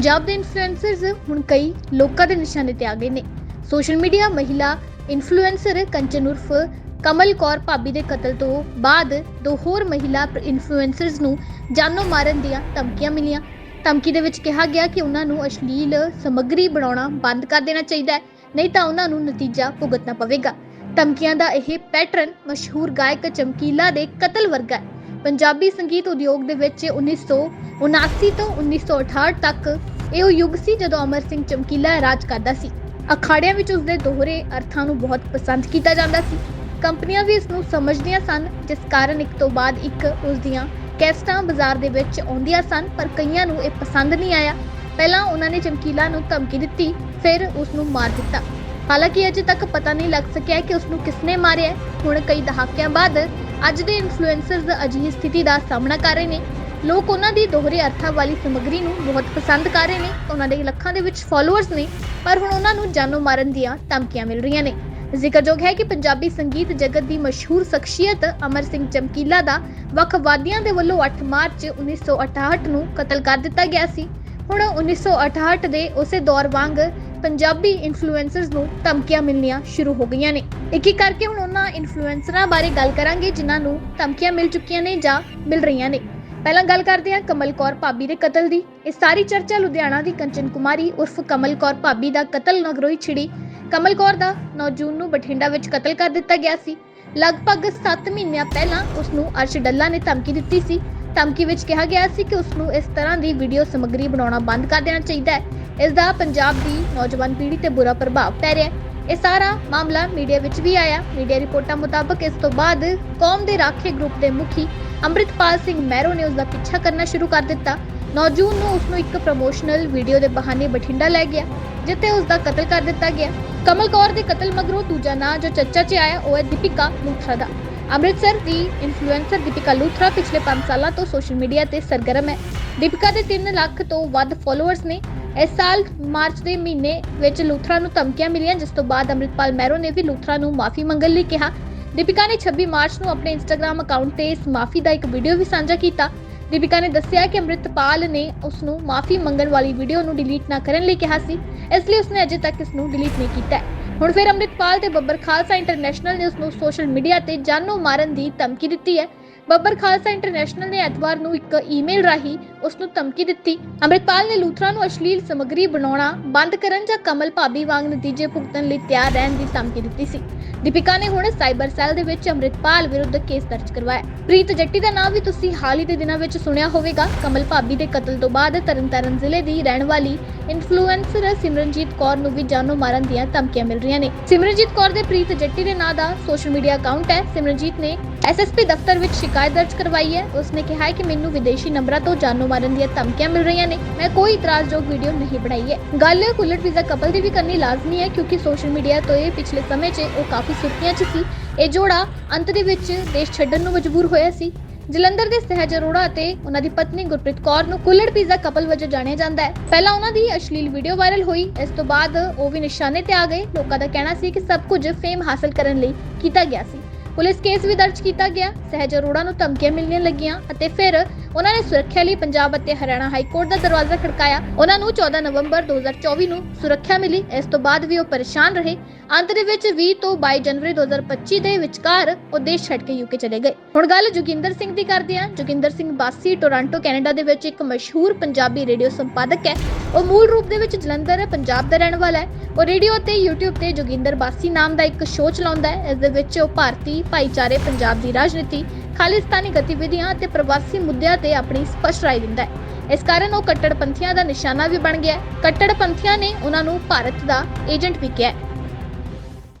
ਪੰਜਾਬ ਦੇ ਇਨਫਲੂਐਂਸਰਸ ਹੁਣ ਕਈ ਲੋਕਾਂ ਦੇ ਨਿਸ਼ਾਨੇ ਤੇ ਆ ਗਏ ਨੇ। ਸੋਸ਼ਲ ਮੀਡੀਆ ਮਹਿਲਾ ਇਨਫਲੂਐਂਸਰ ਕੰਚਨ ਉਰਫ ਕਮਲ ਕੌਰ ਭਾਬੀ ਦੇ ਕਤਲ ਤੋਂ ਬਾਅਦ ਦੋ ਹੋਰ ਮਹਿਲਾ ਇਨਫਲੂਐਂਸਰਸ ਨੂੰ ਜਾਨੋਂ ਮਾਰਨ ਦੀਆਂ ਧਮਕੀਆਂ ਮਿਲੀਆਂ। ਧਮਕੀ ਦੇ ਵਿੱਚ ਕਿਹਾ ਗਿਆ ਕਿ ਉਹਨਾਂ ਨੂੰ ਅਸ਼ਲੀਲ ਸਮੱਗਰੀ ਬਣਾਉਣਾ ਬੰਦ ਕਰ ਦੇਣਾ ਚਾਹੀਦਾ ਹੈ, ਨਹੀਂ ਤਾਂ ਉਹਨਾਂ ਨੂੰ ਨਤੀਜਾ ਭੁਗਤਣਾ ਪਵੇਗਾ। ਧਮਕੀਆਂ ਦਾ ਇਹ ਪੈਟਰਨ ਮਸ਼ਹੂਰ ਗਾਇਕ ਚਮਕੀਲਾ ਦੇ ਕਤਲ ਵਰਗਾ ਹੈ। ਪੰਜਾਬੀ ਸੰਗੀਤ ਉਦਯੋਗ ਦੇ ਵਿੱਚ 1979 ਤੋਂ 1968 ਤੱਕ ਇਹ ਉਹ ਯੁੱਗ ਸੀ ਜਦੋਂ ਅਮਰ ਸਿੰਘ ਚਮਕੀਲਾ ਰਾਜ ਕਰਦਾ ਸੀ। ਅਖਾੜਿਆਂ ਵਿੱਚ ਉਸਦੇ ਦੋਹਰੇ ਅਰਥਾਂ ਨੂੰ ਬਹੁਤ ਪਸੰਦ ਕੀਤਾ ਜਾਂਦਾ ਸੀ। ਕੰਪਨੀਆਂ ਵੀ ਇਸ ਨੂੰ ਸਮਝਦੀਆਂ ਸਨ, ਜਿਸ ਕਾਰਨ ਇੱਕ ਤੋਂ ਬਾਅਦ ਇੱਕ ਉਸ ਦੀਆਂ ਕੈਸਟਾਂ ਬਾਜ਼ਾਰ ਦੇ ਵਿੱਚ ਆਉਂਦੀਆਂ ਸਨ, ਪਰ ਕਈਆਂ ਨੂੰ ਇਹ ਪਸੰਦ ਨਹੀਂ ਆਇਆ। ਪਹਿਲਾਂ ਉਹਨਾਂ ਨੇ ਚਮਕੀਲਾ ਨੂੰ ਧਮਕੀ ਦਿੱਤੀ, ਫਿਰ ਉਸ ਨੂੰ ਮਾਰ ਦਿੱਤਾ। ਹਾਲਾਂਕਿ ਅਜੇ ਤੱਕ ਪਤਾ ਨਹੀਂ ਲੱਗ ਸਕਿਆ ਕਿ ਉਸ ਨੂੰ ਕਿਸਨੇ ਮਾਰਿਆ। ਹੁਣ ਕਈ ਦਹਾਕਿਆਂ ਬਾਅਦ ਅੱਜ ਦੇ ਇਨਫਲੂਐਂਸਰਸ ਅਜਿਹੀ ਸਥਿਤੀ ਦਾ ਸਾਹਮਣਾ ਕਰ ਰਹੇ ਨੇ। ਲੋਕ ਉਹਨਾਂ ਦੀ ਦੋਹਰੇ ਅਰਥਾਂ ਵਾਲੀ ਸਮੱਗਰੀ ਨੂੰ ਬਹੁਤ ਪਸੰਦ ਕਰ ਰਹੇ ਨੇ ਉਹਨਾਂ ਦੇ ਲੱਖਾਂ ਦੇ ਵਿੱਚ ਫਾਲੋਅਰਸ ਨੇ, ਪਰ ਹੁਣ ਉਹਨਾਂ ਨੂੰ ਜਾਨੋਂ ਮਾਰਨ ਦੀਆਂ ਧਮਕੀਆਂ ਮਿਲ ਰਹੀਆਂ ਨੇ। ਜ਼ਿਕਰਯੋਗ ਹੈ ਕਿ ਪੰਜਾਬੀ ਸੰਗੀਤ ਜਗਤ ਦੀ ਮਸ਼ਹੂਰ ਸ਼ਖਸੀਅਤ ਅਮਰ ਸਿੰਘ ਚਮਕੀਲਾ ਦਾ ਵੱਖਵਾਦੀਆਂ ਦੇ ਵੱਲੋਂ 8 ਮਾਰਚ 1968 ਨੂੰ ਕਤਲ ਕਰ ਦਿੱਤਾ ਗਿਆ ਸੀ। ਹੁਣ 1968 ਦੇ ਉਸੇ ਦੌਰ ਵਾਂਗ ਪੰਜਾਬੀ ਇਨਫਲੂਐਂਸਰਸ ਨੂੰ ਧਮਕੀਆਂ ਮਿਲਣੀਆਂ ਸ਼ੁਰੂ ਹੋ ਗਈਆਂ ਨੇ। ਇੱਕ ਇੱਕ ਕਰਕੇ ਹੁਣ ਉਹਨਾਂ ਇਨਫਲੂਐਂਸਰਾਂ ਬਾਰੇ ਗੱਲ ਕਰਾਂਗੇ, ਜਿਨ੍ਹਾਂ ਨੂੰ ਧਮਕੀਆਂ ਮਿਲ ਚੁੱਕੀਆਂ ਨੇ ਜਾਂ ਮਿਲ ਰਹੀਆਂ ਨੇ। ਪਹਿਲਾਂ ਗੱਲ ਕਰਦੇ ਹਾਂ ਕਮਲ ਕੌਰ ਭਾਬੀ ਦੇ ਕਤਲ ਦੀ। ਇਹ ਸਾਰੀ ਚਰਚਾ ਲੁਧਿਆਣਾ ਦੀ ਕੰਚਨ ਕੁਮਾਰੀ ਉਰਫ ਕਮਲ ਕੌਰ ਭਾਬੀ ਦਾ ਕਤਲ ਨਗਰੋਈ ਛਿੜੀ। ਕਮਲ ਕੌਰ ਦਾ 9 ਜੂਨ ਨੂੰ ਬਠਿੰਡਾ ਵਿੱਚ ਕਤਲ ਕਰ ਦਿੱਤਾ ਗਿਆ ਸੀ। ਲਗਭਗ 7 ਮਹੀਨਿਆਂ ਪਹਿਲਾਂ ਉਸ ਨੂੰ ਅਰਸ਼ ਡੱਲਾ ਨੇ ਧਮਕੀ ਦਿੱਤੀ ਸੀ। ਧਮਕੀ ਵਿੱਚ ਕਿਹਾ ਗਿਆ ਸੀ ਕਿ ਉਸ ਨੂੰ ਇਸ ਤਰ੍ਹਾਂ ਦੀ ਵੀਡੀਓ ਸਮੱਗਰੀ ਬਣਾਉਣਾ ਬੰਦ ਕਰ ਦੇਣਾ ਚਾਹੀਦਾ ਹੈ। ਇਸ ਦਾ ਪੰਜਾਬ ਦੀ ਨੌਜਵਾਨ ਪੀੜ੍ਹੀ ਤੇ ਬੁਰਾ ਪ੍ਰਭਾਵ ਪੈ ਰਿਹਾ ਹੈ। ਇਹ ਸਾਰਾ ਮਾਮਲਾ ਮੀਡੀਆ ਵਿੱਚ ਵੀ ਆਇਆ। ਮੀਡੀਆ ਰਿਪੋਰਟਾਂ ਮੁਤਾਬਕ ਇਸ ਤੋਂ ਬਾਅਦ ਕੌਮ ਦੇ ਰਾਖੇ ਗਰੁੱਪ ਦੇ ਮੁਖੀ ਅੰਮ੍ਰਿਤਪਾਲ ਸਿੰਘ ਮਹਿਰੋ ਨੇ ਉਸ ਦਾ ਪਿੱਛਾ ਕਰਨਾ ਸ਼ੁਰੂ ਕਰ ਦਿੱਤਾ। 9 ਜੂਨ ਨੂੰ ਉਸ ਨੂੰ ਇੱਕ ਪ੍ਰਮੋਸ਼ਨਲ ਵੀਡੀਓ ਦੇ ਬਹਾਨੇ ਬਠਿੰਡਾ ਲੈ ਗਿਆ, ਜਿੱਥੇ ਉਸ ਦਾ ਕਤਲ ਕਰ ਦਿੱਤਾ ਗਿਆ। ਕਮਲ ਕੌਰ ਦੇ ਕਤਲ ਮਗਰੋਂ ਦੂਜਾ ਨਾਂ ਜੋ ਚਰਚਾ 'ਚ ਆਇਆ, ਉਹ ਹੈ ਦੀਪਿਕਾ ਲੂਥਰਾ ਦਾ। ਅੰਮ੍ਰਿਤਸਰ ਦੀ ਇਨਫਲੂਐਂਸਰ ਦੀਪਿਕਾ ਲੂਥਰਾ ਪਿਛਲੇ 5 ਸਾਲਾਂ ਤੋਂ ਸੋਸ਼ਲ ਮੀਡੀਆ ਤੇ ਸਰਗਰਮ ਹੈ। ਦੀਪਿਕਾ ਦੇ 3 ਲੱਖ ਤੋਂ ਵੱਧ ਫਾਲੋਅਰਸ ਨੇ। ਇਸ ਸਾਲ ਮਾਰਚ ਦੇ ਮਹੀਨੇ ਵਿੱਚ ਲੂਥਰਾ ਨੂੰ ਧਮਕੀਆਂ ਮਿਲੀਆਂ, ਜਿਸ ਤੋਂ ਬਾਅਦ ਅੰਮ੍ਰਿਤਪਾਲ ਮੈਰੋ ਨੇ ਵੀ ਲੂਥਰਾ ਨੂੰ ਮਾਫੀ ਮੰਗਣ ਲਈ ਕਿਹਾ। ਦੀਪਿਕਾ ਨੇ 26 ਮਾਰਚ ਨੂੰ ਆਪਣੇ ਇੰਸਟਾਗ੍ਰam ਅਕਾਊਂਟ ਤੇ ਇਸ ਮਾਫੀ ਦਾ ਇੱਕ ਵੀਡੀਓ ਵੀ ਸਾਂਝਾ ਕੀਤਾ। ਦੀਪਿਕਾ ਨੇ ਦੱਸਿਆ ਕਿ ਅੰਮ੍ਰਿਤਪਾਲ ਨੇ ਉਸ ਨੂੰ ਮਾਫੀ ਮੰਗਣ ਵਾਲੀ ਵੀਡੀਓ ਨੂੰ ਡਿਲੀਟ ਨਾ ਕਰਨ ਲਈ ਕਿਹਾ ਸੀ, ਇਸ ਲਈ ਉਸਨੇ ਅਜੇ ਤੱਕ ਇਸ ਨੂੰ ਡਿਲੀਟ ਨਹੀਂ ਕੀਤਾ ਹੁਣ ਫਿਰ ਅੰਮ੍ਰਿਤਪਾਲ ਤੇ ਬੱਬਰ ਖਾਲਸਾ ਇੰਟਰਨੈਸ਼ਨਲ ਨੇ ਉਸ ਨੂੰ ਸੋਸ਼ਲ ਮੀਡੀਆ ਤੇ ਜਾਨੋਂ ਮਾਰਨ ਦੀ ਧਮਕੀ ਦਿੱਤੀ ਹੈ। ਬੱਬਰ ਖਾਲਸਾ ਇੰਟਰਨੈਸ਼ਨਲ ਨੇ ਐਤਵਾਰ ਨੂੰ ਇੱਕ ਈਮੇਲ ਰਾਹੀਂ ਉਸ ਨੂੰ ਧਮਕੀ ਦਿੱਤੀ। ਅੰਮ੍ਰਿਤਪਾਲ ਨੇ ਲੂਥਰਾ ਨੂੰ ਅਸ਼ਲੀਲ ਸਮੱਗਰੀ ਬਣਾਉਣਾ ਬੰਦ ਕਰਨ ਜਾਂ ਕਮਲ ਭਾਬੀ ਵਾਂਗ ਨਤੀਜੇ ਭੁਗਤਣ ਲਈ ਤਿਆਰ ਰਹਿਣ ਦੀ ਧਮਕੀ ਦਿੱਤੀ ਸੀ। ਦੀਪਿਕਾ ਨੇ ਹੁਣ ਸਾਈਬਰ ਸੈੱਲ ਦੇ ਵਿੱਚ ਅੰਮ੍ਰਿਤਪਾਲ ਵਿਰੁੱਧ ਕੇਸ ਦਰਜ ਕਰਵਾਇਆ। ਪ੍ਰੀਤ ਜੱਟੀ ਦਾ ਨਾਮ ਵੀ ਤੁਸੀਂ ਹਾਲ ਹੀ ਦੇ ਦਿਨਾਂ ਵਿੱਚ ਸੁਣਿਆ ਹੋਵੇਗਾ। ਕਮਲ ਭਾਬੀ ਦੇ ਕਤਲ ਤੋਂ ਬਾਅਦ ਤਰਨਤਾਰਨ ਜ਼ਿਲ੍ਹੇ ਦੀ ਰਹਿਣ ਵਾਲੀ ਇਨਫਲੂਐਂਸਰ ਸਿਮਰਨਜੀਤ ਕੌਰ ਨੂੰ ਵੀ ਜਾਨੋਂ ਮਾਰਨ ਦੀਆਂ ਧਮਕੀਆਂ ਮਿਲ ਰਹੀਆਂ ਨੇ। ਸਿਮਰਨਜੀਤ ਕੌਰ ਦੇ ਪ੍ਰੀਤ ਜੱਟੀ ਦੇ ਨਾਂ ਦਾ ਸੋਸ਼ਲ ਮੀਡੀਆ ਅਕਾਊਂਟ ਹੈ। ਸਿਮਰਨਜੀਤ ਨੇ ਐਸਐਸਪੀ ਦਫ਼ਤਰ ਵਿੱਚ ਸ਼ਿਕਾਇਤ ਦਰਜ ਕਰਵਾਈ ਹੈ। ਉਸਨੇ ਕਿਹਾ ਹੈ ਕਿ ਮੈਨੂੰ ਵਿਦੇਸ਼ੀ ਨੰਬਰਾਂ ਤੋਂ ਜਾਨੋਂ ਮਾਰਨ ਦੀਆਂ ਧਮਕੀਆਂ ਮਿਲ ਰਹੀਆਂ ਨੇ। ਮੈਂ ਕੋਈ ਇਤਰਾਜ਼ਯੋਗ ਵੀਡੀਓ ਨਹੀਂ ਬਣਾਈ ਹੈ। ਗੱਲ ਕੁਲਟ ਵੀਜ਼ਾ ਕਪਲ ਦੀ ਵੀ ਕਰਨੀ ਲਾਜ਼ਮੀ ਹੈ ਕਿਉਂਕਿ ਸੋਸ਼ਲ ਮੀਡੀਆ ਤੋਂ ਇਹ ਪਿਛਲੇ ਸਮੇਂ 'ਚ ਉਹ ਕਾਫੀ ਸੁਰਖੀਆਂ 'ਚ ਸੀ। ਇਹ ਜੋੜਾ ਅੰਤ ਦੇ ਵਿੱਚ ਦੇਸ਼ ਛੱਡਣ ਨੂੰ ਮਜਬੂਰ ਹੋਇਆ ਸੀ। ਜਲੰਧਰ ਦੇ ਸਹਿਜ ਅਰੋੜਾ ਅਤੇ ਉਹਨਾਂ ਦੀ ਪਤਨੀ ਗੁਰਪ੍ਰੀਤ ਕੌਰ ਨੂੰ ਕੁੱਲੜ ਪੀਜ਼ਾ ਕਪਲ ਵਜੋਂ ਜਾਣਿਆ ਜਾਂਦਾ ਹੈ। ਪਹਿਲਾਂ ਉਹਨਾਂ ਦੀ ਅਸ਼ਲੀਲ ਵੀਡੀਓ ਵਾਇਰਲ ਹੋਈ। ਇਸ ਤੋਂ ਬਾਅਦ ਉਹ ਵੀ ਨਿਸ਼ਾਨੇ ਤੇ ਆ ਗਏ। ਲੋਕਾਂ ਦਾ ਕਹਿਣਾ ਸੀ ਕਿ ਸਭ ਕੁਝ ਫੇਮ ਹਾਸਲ ਕਰਨ ਲਈ ਕੀਤਾ ਗਿਆ ਸੀ। ਪੁਲਿਸ ਕੇਸ ਵੀ ਦਰਜ ਕੀਤਾ ਗਿਆ। ਸਹਿਜ ਅਰੋੜਾ ਨੂੰ ਧਮਕੀਆਂ ਮਿਲਣ ਲੱਗੀਆਂ ਅਤੇ ਫਿਰ ਉਹਨਾਂ ਨੇ ਸੁਰੱਖਿਆ ਲਈ ਪੰਜਾਬ ਅਤੇ ਹਰਿਆਣਾ ਹਾਈ ਕੋਰਟ ਦਾ ਦਰਵਾਜ਼ਾ ਖੜਕਾਇਆ। ਉਹਨਾਂ ਨੂੰ 14 ਨਵੰਬਰ 2024 ਨੂੰ ਸੁਰੱਖਿਆ ਮਿਲੀ। ਇਸ ਤੋਂ ਬਾਅਦ ਵੀ ਉਹ ਪਰੇਸ਼ਾਨ ਰਹੇ। ਅੰਤ ਦੇ ਵਿੱਚ 20 ਤੋਂ 22 ਜਨਵਰੀ 2025 ਦੇ ਵਿਚਕਾਰ ਉਹ ਦੇਸ਼ ਛੱਡ ਕੇ ਯੂਕੇ ਚਲੇ ਗਏ। ਹੁਣ ਗੱਲ ਜੋਗਿੰਦਰ ਸਿੰਘ ਦੀ ਕਰਦੇ ਹਾਂ। ਜੋਗਿੰਦਰ ਸਿੰਘ ਬਾਸੀ, ਟੋਰਾਂਟੋ, ਕੈਨੇਡਾ ਦੇ ਵਿੱਚ ਇੱਕ ਮਸ਼ਹੂਰ ਪੰਜਾਬੀ ਰੇਡੀਓ ਸੰਪਾਦਕ ਹੈ। ਉਹ ਮੂਲ ਰੂਪ ਦੇ ਵਿੱਚ ਜਲੰਧਰ, ਪੰਜਾਬ ਦਾ ਰਹਿਣ ਵਾਲਾ ਹੈ। ਉਹ ਰੇਡੀਓ ਤੇ YouTube ਤੇ ਜੋਗਿੰਦਰ ਬਾਸੀ ਨਾਮ ਦਾ ਇੱਕ ਸ਼ੋਅ ਚਲਾਉਂਦਾ ਹੈ। ਇਸ ਦੇ ਵਿੱਚ ਉਹ ਭਾਰਤੀ ਭਾਈਚਾਰੇ, ਪੰਜਾਬ ਦੀ ਰਾਜਨੀਤੀ ਖਾਲਿਸਤਾਨੀ ਗਤੀਵਿਧੀਆਂ ਅਤੇ ਪ੍ਰਵਾਸੀ ਮੁੱਦਿਆਂ ਤੇ ਆਪਣੀ ਸਪਸ਼ਟ ਰਾਏ ਦਿੰਦਾ ਹੈ। ਇਸ ਕਾਰਨ ਉਹ ਕੱਟੜਪੰਥੀਆਂ ਦਾ ਨਿਸ਼ਾਨਾ ਵੀ ਬਣ ਗਿਆ ਹੈ। ਕੱਟੜਪੰਥੀਆਂ ਨੇ ਉਹਨਾਂ ਨੂੰ ਭਾਰਤ ਦਾ ਏਜੰਟ ਵੀ ਕਿਹਾ ਹੈ।